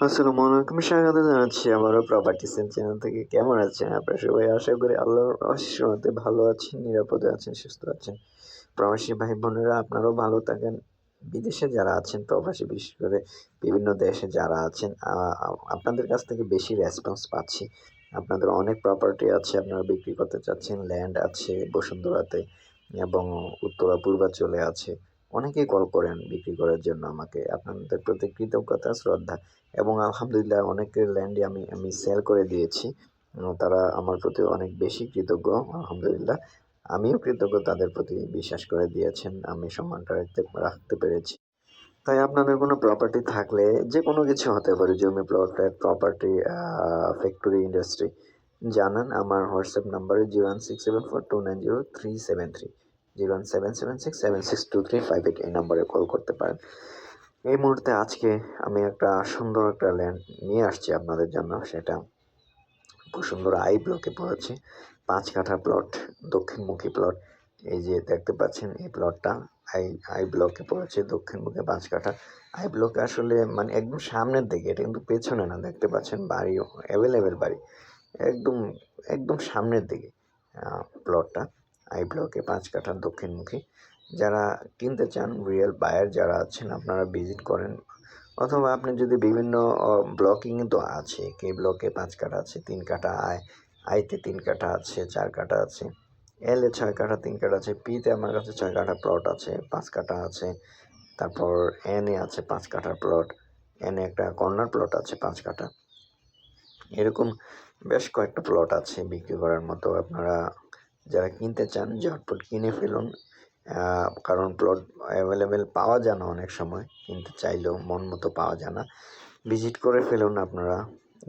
আসসালামু আলাইকুম, স্বাগত জানাচ্ছি আমারও প্রপার্টি সেল চ্যানেল থেকে। কেমন আছেন আপনারা সবাই? আশা করি আল্লাহর রহমতে ভালো আছেন, নিরাপদে আছেন, সুস্থ আছেন। প্রবাসী ভাই বোনেরা আপনারাও ভালো থাকেন। বিদেশে যারা আছেন, প্রবাসী বিশেষ করে বিভিন্ন দেশে যারা আছেন আপনাদের কাছ থেকে বেশি রেসপন্স পাচ্ছি। আপনাদের অনেক প্রপার্টি আছে, আপনারা বিক্রি করতে চাচ্ছেন ল্যান্ড আছে বসুন্ধরাতে এবং উত্তরা পূর্বাঞ্চলে আছে। অনেকেই কল করেন বিক্রি করার জন্য আমাকে। আপনাদের প্রতি কৃতজ্ঞতা, শ্রদ্ধা এবং আলহামদুলিল্লাহ অনেকের ল্যান্ডই আমি আমি সেল করে দিয়েছি। তারা আমার প্রতি অনেক বেশি কৃতজ্ঞ, আলহামদুলিল্লাহ। আমিও কৃতজ্ঞ, তাদের প্রতি বিশ্বাস করে দিয়েছেন, আমি সম্মানটা রাখতে রাখতে পেরেছি। তাই আপনাদের কোনো প্রপার্টি থাকলে যে কোনো কিছু হতে পারে, জমি প্লট প্রপার্টি ফ্যাক্টরি ইন্ডাস্ট্রি জানান। আমার হোয়াটসঅ্যাপ নাম্বারে zero one six seven four two nine zero three seven three zero one seven seven six seven six two three five এই নম্বরে কল করতে পারেন। এই মুহূর্তে আজকে আমি একটা সুন্দর একটা ল্যান্ড নিয়ে আসছি আপনাদের জন্য। সেটা বসুন্ধরা আই ব্লকে পড়েছে, পাঁচ কাঠা প্লট, দক্ষিণমুখী প্লট। এই যে দেখতে পাচ্ছেন, এই প্লটটা আই আই ব্লকে পড়েছে, দক্ষিণমুখী পাঁচ কাঠা। আই ব্লকে আসলে মানে একদম সামনের দিকে, এটা কিন্তু পেছনে না, দেখতে পাচ্ছেন বাড়ি অ্যাভেলেবেল বাড়ি। একদম একদম সামনের দিকে প্লটটা। আই ব্লকে পাঁচ কাঠা দক্ষিণমুখী। যারা কিনতে চান রিয়েল বায়ার যারা আছেন, আপনারা ভিজিট করেন। অথবা আপনি যদি বিভিন্ন ব্লকে কিন্তু আছে, কে ব্লকে পাঁচ কাঠা আছে, তিন কাঠা আয় আইতে তিন কাঠা আছে, চার কাঠা আছে এল এ ছয় কাঠা, তিন কাঠা আছে পিতে আমার কাছে ছয় কাঠা প্লট আছে, পাঁচ কাঠা আছে, তারপর এন এ আছে পাঁচ কাঠার প্লট এন একটা কর্নার প্লট আছে, পাঁচ কাঠা। এরকম বেশ কয়েকটা প্লট আছে বিক্রি করার মতো, আপনারা যারা কিনতে চান, ঝটপট কিনে ফেলুন। কারণ প্লট অ্যাভেলেবেল পাওয়া যায় না অনেক সময়। কিনতে চাইলেও মন মতো পাওয়া যায় না। ভিজিট করে ফেলুন আপনারা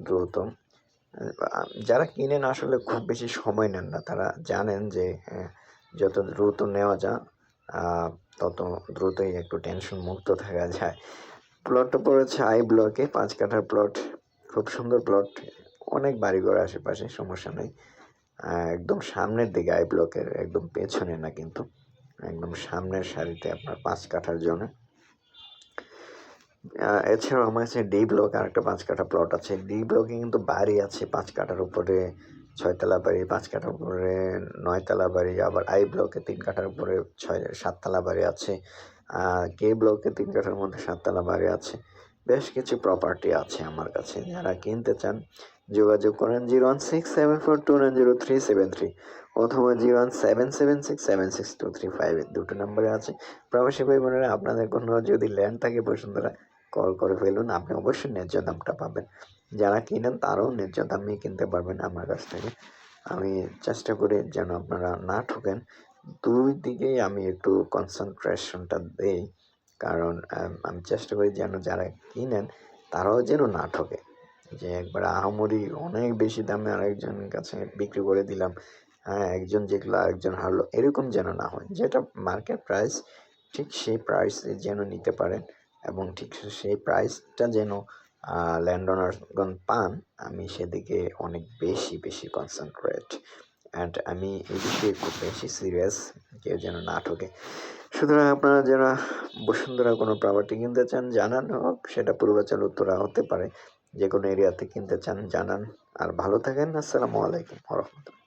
দ্রুত। যারা কিনেন আসলে খুব বেশি সময় নেন না। তারা জানেন যে যত দ্রুত নেওয়া যায় তত দ্রুতই একটু টেনশন মুক্ত থাকা যায়। প্লটটা পড়েছে আই ব্লকে পাঁচ কাঠার প্লট খুব সুন্দর প্লট অনেক বাড়িঘর আশেপাশে, সমস্যা নেই। একদম সামনের দিকে আই ব্লকের একদম পেছনে না কিন্তু, একদম সামনের সারিতে আপনার পাঁচ কাঠার জন্য এছাড়াও আমার কাছে ডি ব্লক আর একটা পাঁচ কাঠা প্লট আছে। ডি ব্লকে কিন্তু বাড়ি আছে পাঁচ কাঠার উপরে, ছয়তলা বাড়ি, পাঁচ কাঠার উপরে নয়তলা বাড়ি, আবার আই ব্লকে তিন কাঠার উপরে ছয়, সাততলা বাড়ি আছে। কে ব্লকে তিন কাঠার মধ্যে সাততলা বাড়ি আছে, বেশ কিছু প্রপার্টি আছে আমার কাছে। যারা কিনতে চান যোগাযোগ করেন zero one six seven four two nine zero three seven three অথবা zero one seven seven six seven six two three five দুটো নম্বরে আছে। প্রবাসী ভাই বোনেরা, আপনাদের কোনো যদি ল্যান্ড থাকে বসুন্ধরা কল করে ফেলুন, আপনি অবশ্যই ন্যায্য দামটা পাবেন। যারা কিনেন, তারাও ন্যায্য দামে কিনতে পারবেন আমার কাছ থেকে। আমি চেষ্টা করি যেন আপনারা না ঠকেন। দুই দিকেই আমি একটু কনসেন্ট্রেশনটা দেই, কারণ আমি চেষ্টা করি যেন যারা কিনেন, তারাও যেন না ঠকে। যে একবার আহামরি অনেক বেশি দামে আরেকজনের কাছে বিক্রি করে দিলাম। হ্যাঁ একজন যেগুলো আরেকজন হারলো, এরকম যেন না হয়। যেটা মার্কেট প্রাইস ঠিক সেই প্রাইস যেন নিতে পারেন এবং ঠিক সেই প্রাইসটা যেন ল্যান্ড ওনারগণ পান, আমি সেদিকে অনেক বেশি বেশি কনসেন্ট্রেট অ্যান্ড আমি এই বিষয়ে খুব বেশি সিরিয়াস কেউ যেন না ঠকে। সুতরাং আপনারা যারা বসুন্ধরা কোনো প্রপার্টি কিনতে চান, জানান হোক, সেটা পূর্বাচল উত্তরা হতে পারে। যে কোনো এরিয়াতে কিনতে চান জানান। আর ভালো থাকেন। আসসালামু আলাইকুম রহমতুল্লাহ।